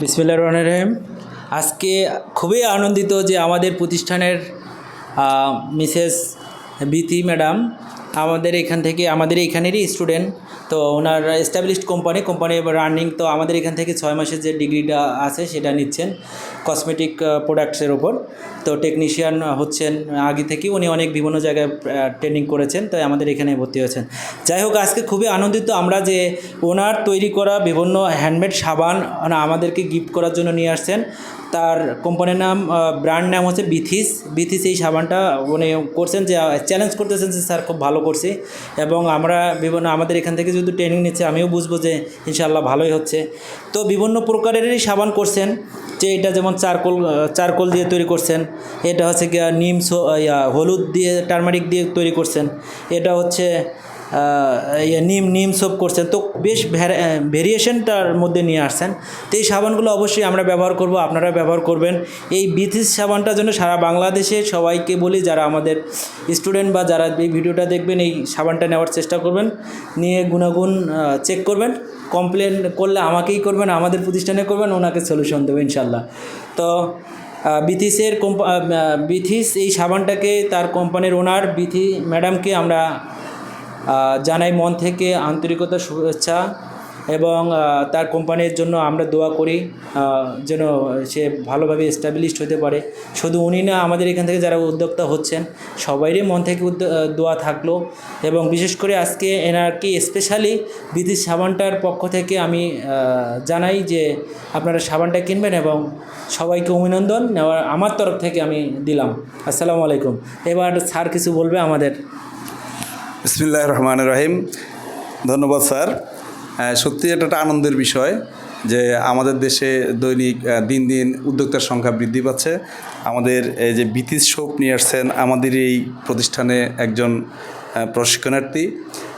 বিসমিল্লা রহমান রহিম। আজকে খুবই আনন্দিত যে আমাদের প্রতিষ্ঠানের মিসেস বিতি ম্যাডাম আমাদের এখান থেকে, আমাদের এখানেরই স্টুডেন্ট তো ওনার এস্টাবলিশড কোম্পানি কোম্পানি রানিং তো আমাদের এখান থেকে ছয় মাসের যে ডিগ্রিটা আছে সেটা নিচ্ছেন কসমেটিক প্রোডাক্টসের ওপর। তো টেকনিশিয়ান হচ্ছেন, আগে থেকেই উনি অনেক বিভিন্ন জায়গায় ট্রেনিং করেছেন, তাই আমাদের এখানে ভর্তি হয়েছেন। যাই হোক, আজকে খুবই আনন্দিত আমরা যে ওনার তৈরি করা বিভিন্ন হ্যান্ডমেড সাবান আমাদেরকে গিফট করার জন্য নিয়ে আসছেন। তার কোম্পানির নাম ব্র্যান্ড নাম হচ্ছে বিথিস বিথিস এই সাবানটা উনি করছেন যে চ্যালেঞ্জ করতেছেন যে, স্যার খুব ভালো করছে এবং আমরা বিভিন্ন আমাদের এখান থেকে যদি ট্রেনিং নিচ্ছে আমিও বুঝব যে ইনশাল্লাহ ভালোই হচ্ছে। তো বিভিন্ন প্রকারেরই সাবান করছেন যে এটা যেমন চারকোল চারকোল দিয়ে তৈরি করছেন এটা হচ্ছে গিয়া নিম ইয়া, হলুদ দিয়ে টার্মারিক দিয়ে তৈরি করছেন এটা হচ্ছে নিম নিম সোপ করছেন। তো বেশ ভেরিয়েশনটার মধ্যে নিয়ে আসছেন। তো এই সাবানগুলো অবশ্যই আমরা ব্যবহার করব আপনারা ব্যবহার করবেন। এই বিথিস সাবানটা জন্য সারা বাংলাদেশে সবাইকে বলি, যারা আমাদের স্টুডেন্ট বা যারা এই ভিডিওটা দেখবেন, এই সাবানটা নেওয়ার চেষ্টা করবেন, নিয়ে গুণাগুণ চেক করবেন। কমপ্লেন করলে আমাকেই করবেন, আমাদের প্রতিষ্ঠানে করবেন, ওনাকে সলিউশন দেবো ইনশাল্লাহ। তো বিথিসের কোম্পা বিথিস এই সাবানটাকে তার কোম্পানির ওনার বিথি ম্যাডামকে আমরা জানাই মন থেকে আন্তরিকতা, শুভেচ্ছা এবং তার কোম্পানির জন্য আমরা দোয়া করি যেন সে ভালোভাবে এস্টাবলিশড হতে পারে। শুধু উনি না, আমাদের এখান থেকে যারা উদ্যোক্তা হচ্ছেন, সবাইরই মন থেকে দোয়া থাকল এবং বিশেষ করে আজকে এনারকে স্পেশালি বিদেশ সাবানটার পক্ষ থেকে আমি জানাই যে আপনারা সাবানটা কিনবেন এবং সবাইকে অভিনন্দন আমার তরফ থেকে আমি দিলাম। আসসালামু আলাইকুম। এবার স্যার কিছু বলবে আমাদের। বিসমিল্লাহ রহমান রাহিম। ধন্যবাদ, স্যার। সত্যি এটা একটা আনন্দের বিষয় যে আমাদের দেশে দৈনিক দিন দিন উদ্যোক্তার সংখ্যা বৃদ্ধি পাচ্ছে। আমাদের এই যে বিতিস শোপ নিয়ে আসছেন আমাদের এই প্রতিষ্ঠানে একজন প্রশিক্ষণার্থী।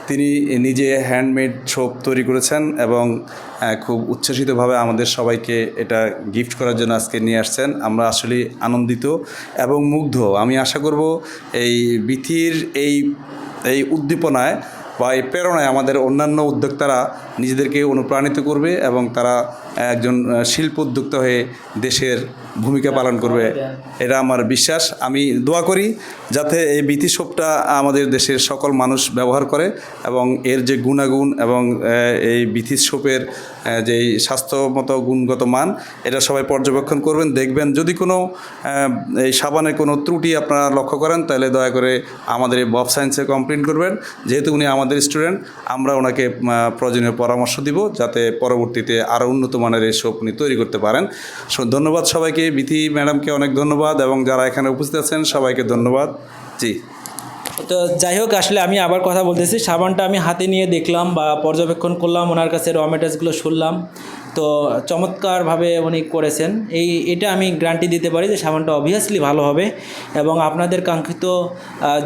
তিনি নিজে হ্যান্ডমেড ছোপ তৈরি করেছেন এবং খুব উচ্ছ্বসিতভাবে আমাদের সবাইকে এটা গিফট করার জন্য আজকে নিয়ে আসছেন। আমরা আসলে আনন্দিত এবং মুগ্ধ। আমি আশা করব এই বিথির এই এই উদ্দীপনায় বা এই প্রেরণায় আমাদের অন্যান্য উদ্যোক্তারা নিজেদেরকে অনুপ্রাণিত করবে এবং তারা একজন শিল্প উদ্যোক্তা হয়ে দেশের ভূমিকা পালন করবে এটা আমার বিশ্বাস। আমি দোয়া করি যাতে এই বিথি শোপটা আমাদের দেশের সকল মানুষ ব্যবহার করে এবং এর যে গুণাগুণ এবং এই আহ, যে স্বাস্থ্যমত গুণগত মান এটা সবাই পর্যবেক্ষণ করবেন দেখবেন। যদি কোনো এই সাবানের কোনো ত্রুটি আপনারা লক্ষ্য করেন তাহলে দয়া করে আমাদের এই বব সায়েন্সে কমপ্লেন করবেন। যেহেতু উনি আমাদের স্টুডেন্ট আমরা ওনাকে প্রয়োজনীয় পরামর্শ দিব যাতে পরবর্তীতে আরও উন্নত মানের এই শোপ উনি তৈরি করতে পারেন। ধন্যবাদ সবাইকে, বিথি ম্যাডামকে অনেক ধন্যবাদ এবং যারা এখানে উপস্থিত আছেন সবাইকে ধন্যবাদ। জি। তো যাই হোক, আসলে আমি আবার কথা বলতেছি। সাবানটা আমি হাতে নিয়ে দেখলাম বা পর্যবেক্ষণ করলাম, ওনার কাছে র মেটেরিয়ালসগুলো শুনলাম। তো চমৎকারভাবে উনি করেছেন। এই, এটা আমি গ্যারান্টি দিতে পারি যে সাবানটা অবভিয়াসলি ভালো হবে এবং আপনাদের কাঙ্ক্ষিত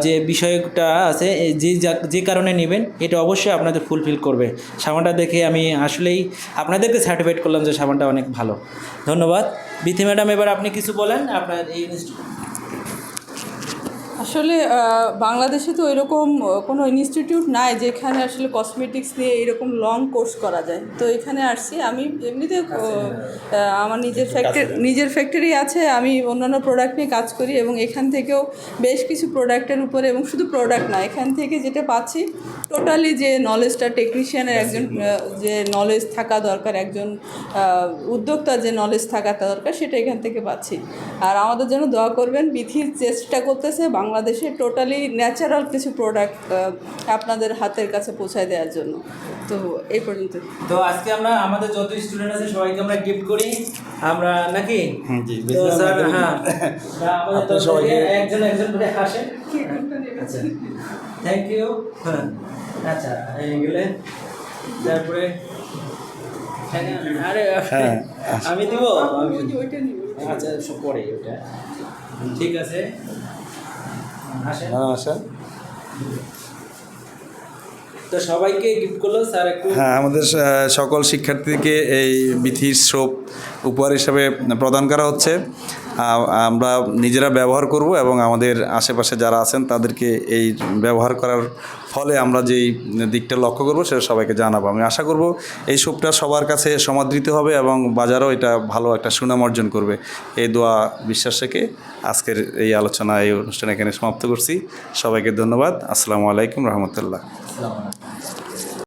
যে বিষয়টা আছে যে যা- কারণে নেবেন, এটা অবশ্যই আপনাদের ফুলফিল করবে। সাবানটা দেখে আমি আসলেই আপনাদেরকে সার্টিফাইড করলাম যে সাবানটা অনেক ভালো। ধন্যবাদ। বিথি ম্যাডাম, এবার আপনি কিছু বলেন, আপনার এই আসলে বাংলাদেশে তো এরকম কোনো ইনস্টিটিউট নাই যেখানে আসলে কসমেটিক্স নিয়ে এরকম লং কোর্স করা যায়। তো এখানে আসছি আমি এমনিতে আমার নিজের ফ্যাক্টরি নিজের ফ্যাক্টরি আছে আমি অন্যান্য প্রোডাক্ট নিয়ে কাজ করি এবং এখান থেকেও বেশ কিছু প্রোডাক্টের উপরে এবং শুধু প্রোডাক্ট না এখান থেকে যেটা পাচ্ছি টোটালি যে নলেজটা টেকনিশিয়ানের একজন যে নলেজ থাকা দরকার একজন উদ্যোক্তার যে নলেজ থাকা দরকার সেটা এখান থেকে পাচ্ছি। আর আমাদের জন্য দোয়া করবেন বিথির চেষ্টা করতেছে বাংলাদেশে টোটালি ন্যাচারাল কিছু প্রোডাক্ট আপনাদের হাতের কাছে পৌঁছায় দেওয়ার জন্য। তো এই পর্যন্ত। তো আজকে আমরা আমাদের যত স্টুডেন্ট আছে সবাইকে আমরা গিফট করি। আমরা নাকি? জি, তো স্যার হ্যাঁ। আমাদের সবাইকে- একজন একজন করে আচ্ছা। থ্যাংক ইউ হ্যাঁ। আচ্ছা এই গেলে তারপরে আরে হ্যাঁ, আমি দিব? আচ্ছা সব পরে ওটা ঠিক আছে। হ্যাঁ আসেন তো সবাইকে গিফট করল স্যার একটু হ্যাঁ আমাদের সকল শিক্ষার্থীকে এই বিথির শ্রোপ উপহার হিসাবে প্রদান করা হচ্ছে। আমরা নিজেরা ব্যবহার করব এবং আমাদের আশেপাশে যারা আছেন তাদেরকে এই ব্যবহার করার ফলে আমরা যেই দিকটা লক্ষ্য করব সেটা সবাইকে জানাব। আমি আশা করব এই সোপটা সবার কাছে সমাদৃত হবে এবং বাজারও এটা ভালো একটা সুনাম অর্জন করবে। এই দোয়া বিশ্বাস রেখে আজকের এই আলোচনা, এই অনুষ্ঠান এখানে সমাপ্ত করছি। সবাইকে ধন্যবাদ। আসসালামু আলাইকুম রহমতুল্লাহ।